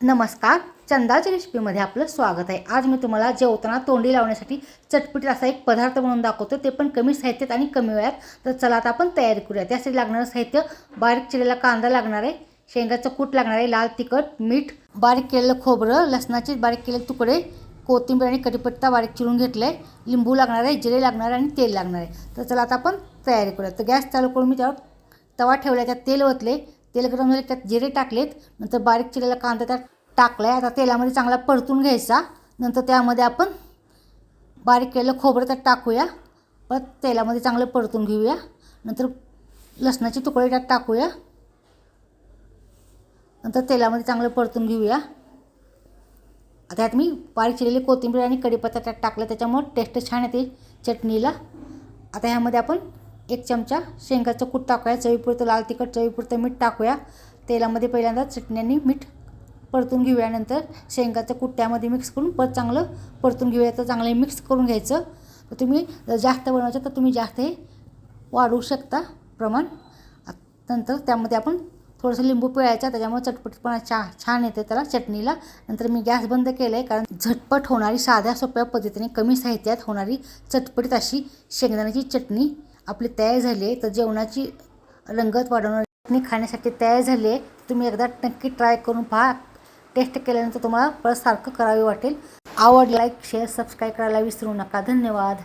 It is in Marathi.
नमस्कार चंदाच्या रेसिपीमध्ये आपलं स्वागत आहे. आज मी तुम्हाला जेवताना तोंडी लावण्यासाठी चटपटीत असा एक पदार्थ म्हणून दाखवतो ते पण कमी साहित्यात आणि कमी वेळात. तर चला आता आपण तयारी करूया त्यासाठी लागणारं साहित्य बारीक चिरलेला कांदा लागणार आहे शेंगाचं कूट लागणार आहे लाल तिखट मीठ बारीक केलेलं खोबरं लसणाचे बारीक केलेले तुकडे कोथिंबीर आणि कढीपत्ता बारीक चिरून घेतलं आहे लिंबू लागणार आहे जिरे लागणार आहे आणि तेल लागणार आहे. तर चला आता आपण तयारी करूया तर गॅस चालू करून मी त्यावर तवा ठेवला त्यात तेल ओतले तेल गरम झाले त्यात जिरे टाकलेत नंतर बारीक चिरलेला कांदा त्यात टाकला आहे आता तेलामध्ये चांगला परतून घ्यायचा. नंतर त्यामध्ये आपण बारीक केलेलं खोबरं त्यात टाकूया. परत तेलामध्ये चांगलं परतून घेऊया. नंतर लसणाचे तुकडे त्यात टाकूया. नंतर तेलामध्ये चांगलं परतून घेऊया. आता त्यात मी बारीक चिरलेली कोथिंबीर आणि कढीपत्ता त्यात टाकलं. त्याच्यामुळं टेस्ट छान येते चटणीला. आता ह्यामध्ये आपण एक चमचा शेंगाचं कूट टाकूया. चवीपुरतं लाल तिखट चवीपुरतं मीठ टाकूया. तेलामध्ये पहिल्यांदा चटण्यानी मीठ परतून घेऊया. नंतर शेंगाचं कूट त्यामध्ये मिक्स करून परत चांगलं परतून घेऊया. तर चांगलं मिक्स करून घ्यायचं. तर तुम्ही जर जास्त बनवायचं तर तुम्ही जास्त हे वाढवू शकता प्रमाण. नंतर त्यामध्ये आपण थोडंसं लिंबू पिळायचा. त्याच्यामुळे चटपटीपणा छा छान येते त्याला चटणीला. नंतर मी गॅस बंद केलं आहे कारण झटपट होणारी साध्या सोप्या पद्धतीने कमी साहित्यात होणारी चटपटीत अशी शेंगदाण्याची चटणी आपली तयार झाली तर जेवणाची रंगत वाढवणं चटणी खाण्यासाठी तयार झाली. आहे तुम्ही एकदा नक्की ट्राय करून पहा. टेस्ट केल्यानंतर तुम्हाला परत सारखं करावे वाटेल. आवड लाईक शेअर सबस्क्राईब करायला विसरू नका. धन्यवाद.